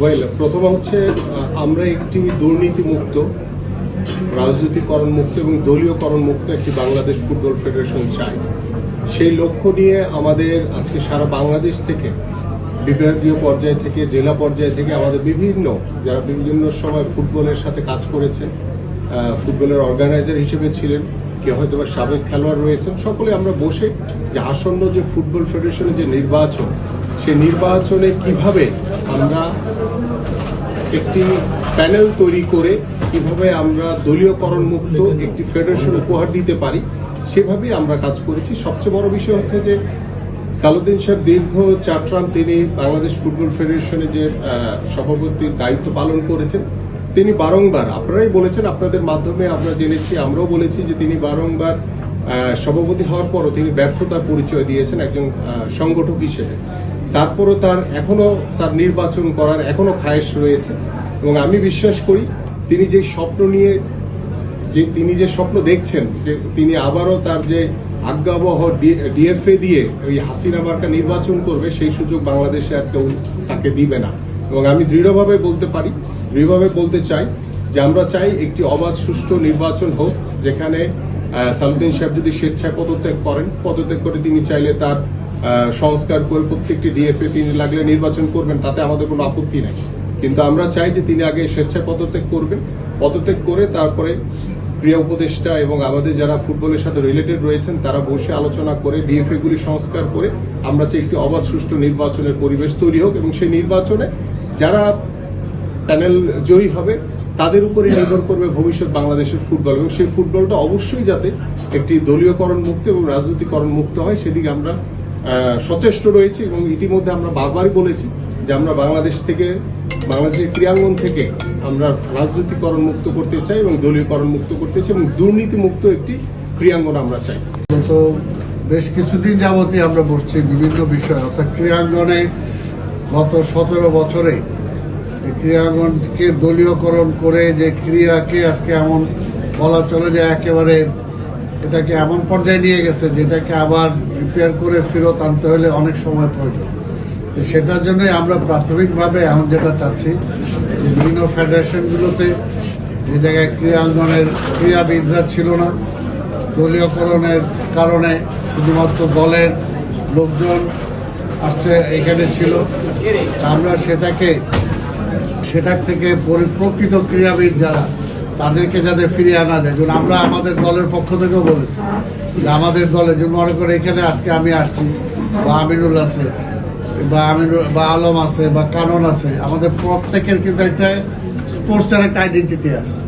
Well প্রথম হচ্ছে আমরা একটি দুর্নীতিমুক্ত রাজনীতিকরণ মুক্ত এবং দলীয়করণ মুক্ত একটি বাংলাদেশ ফুটবল ফেডারেশন চাই। সেই লক্ষ্য নিয়ে আমাদের আজকে সারা বাংলাদেশ থেকে, বিভাগীয় পর্যায় থেকে, জেলা পর্যায় থেকে আমাদের বিভিন্ন, যারা বিভিন্ন সময় ফুটবলের সাথে কাজ করেছেন ফুটবলের অর্গানাইজার হিসেবে ছিলেন, কেউ হয়তো বা সাবেক খেলোয়াড় রয়েছেন, সকলে আমরা বসে যে আসন্ন যে ফুটবল ফেডারেশনের যে নির্বাচন, সেই নির্বাচনে কীভাবে আমরা একটি প্যানেল তৈরি করে কীভাবে আমরা দলীয়করণ মুক্ত একটি ফেডারেশন উপহার দিতে পারি, সেভাবেই আমরা কাজ করেছি। সবচেয়ে বড় বিষয় হচ্ছে যে সালুদ্দিন সাহেব দীর্ঘ চার টার্ম তিনি বাংলাদেশ ফুটবল ফেডারেশনের যে সভাপতির দায়িত্ব পালন করেছেন। তিনি বারংবার, আপনারাই বলেছেন, আপনাদের মাধ্যমে আমরা জেনেছি, আমরাও বলেছি যে তিনি বারংবার সভাপতি হওয়ার পরও তিনি ব্যর্থতার পরিচয় দিয়েছেন একজন সংগঠক হিসেবে। তারপরও তার এখনও তার নির্বাচন করার এখনও খায়েশ রয়েছে। এবং আমি বিশ্বাস করি, তিনি যে স্বপ্ন নিয়ে যে তিনি যে স্বপ্ন দেখছেন, যে তিনি আবারও তার যে আজ্ঞাবহ ডিএফএ দিয়ে ওই হাসিনা মার্কা নির্বাচন করবে, সেই সুযোগ বাংলাদেশে আর কেউ তাকে দিবে না। এবং আমি দৃঢ়ভাবে বলতে পারি, দৃঢ়ভাবে বলতে চাই যে আমরা চাই একটি অবাধ, সুষ্ঠু নির্বাচন হোক, যেখানে সালুদ্দিন সাহেব যদি স্বেচ্ছায় পদত্যাগ করেন, পদত্যাগ করে তিনি চাইলে তার সংস্কার করে প্রত্যেকটি ডিএফএ তিনি লাগলে নির্বাচন করবেন, তাতে আমাদের কোনো আপত্তি নেই। কিন্তু আমরা চাই যে তিনি আগে স্বেচ্ছায় পদত্যাগ করবেন, পদত্যাগ করে তারপরে ক্রিয়া উপদেষ্টা এবং আমাদের যারা ফুটবলের সাথে রিলেটেড রয়েছেন, তারা বসে আলোচনা করে ডিএফএ গুলি সংস্কার করে, আমরা চাই একটি অবাধ সুষ্ঠু নির্বাচনের পরিবেশ তৈরি হোক এবং সেই নির্বাচনে যারা প্যানেল জয়ী হবে, তাদের উপরে নির্ভর করবে ভবিষ্যৎ বাংলাদেশের ফুটবল। এবং সেই ফুটবলটা অবশ্যই যাতে একটি দলীয়করণ মুক্ত এবং রাজনীতিকরণ মুক্ত হয়, সেদিকে আমরা সচেষ্ট রয়েছি এবং ইতিমধ্যে আমরা বারবারই বলেছি যে আমরা বাংলাদেশ থেকে, বাংলাদেশের ক্রীড়াঙ্গন থেকে আমরা রাজনীতিকরণ মুক্ত করতে চাই এবং দলীয়করণ মুক্ত করতে চাই এবং দুর্নীতি মুক্ত একটি ক্রীড়াঙ্গন আমরা চাই। গত বেশ কিছুদিন যাবতই আমরা বসছি বিভিন্ন বিষয়, অর্থাৎ ক্রীড়াঙ্গনে গত সতেরো বছরে ক্রীড়াঙ্গনকে দলীয়করণ করে যে ক্রীড়াকে আজকে এমন বলা চলে যে একেবারে এটাকে এমন পর্যায়ে নিয়ে গেছে, যেটাকে আবার রিপেয়ার করে ফেরত আনতে হলে অনেক সময় প্রয়োজন। তো সেটার জন্যই আমরা প্রাথমিকভাবে এখন যেটা চাচ্ছি, যে বিভিন্ন ফেডারেশনগুলোতে যে জায়গায় ক্রীড়াঙ্গনের ক্রীড়াবিদরা ছিল না, দলীয়করণের কারণে শুধুমাত্র দলের লোকজন আসছে, এখানে ছিল। আমরা সেটাকে, সেটার থেকে পরি- প্রকৃত ক্রীড়াবিদ যারা তাদেরকে যাতে ফিরিয়ে আনা যায়। যেমন আমরা আমাদের দলের পক্ষ থেকেও বলেছি যে আমাদের দলে যে মনে করে এখানে আজকে আমি আসছি, বা আমিনুল আছে, বা আমিনুল, বা আলম আছে, বা কানন আছে, আমাদের প্রত্যেকের কিন্তু একটা স্পোর্টসের একটা আইডেন্টিটি আছে।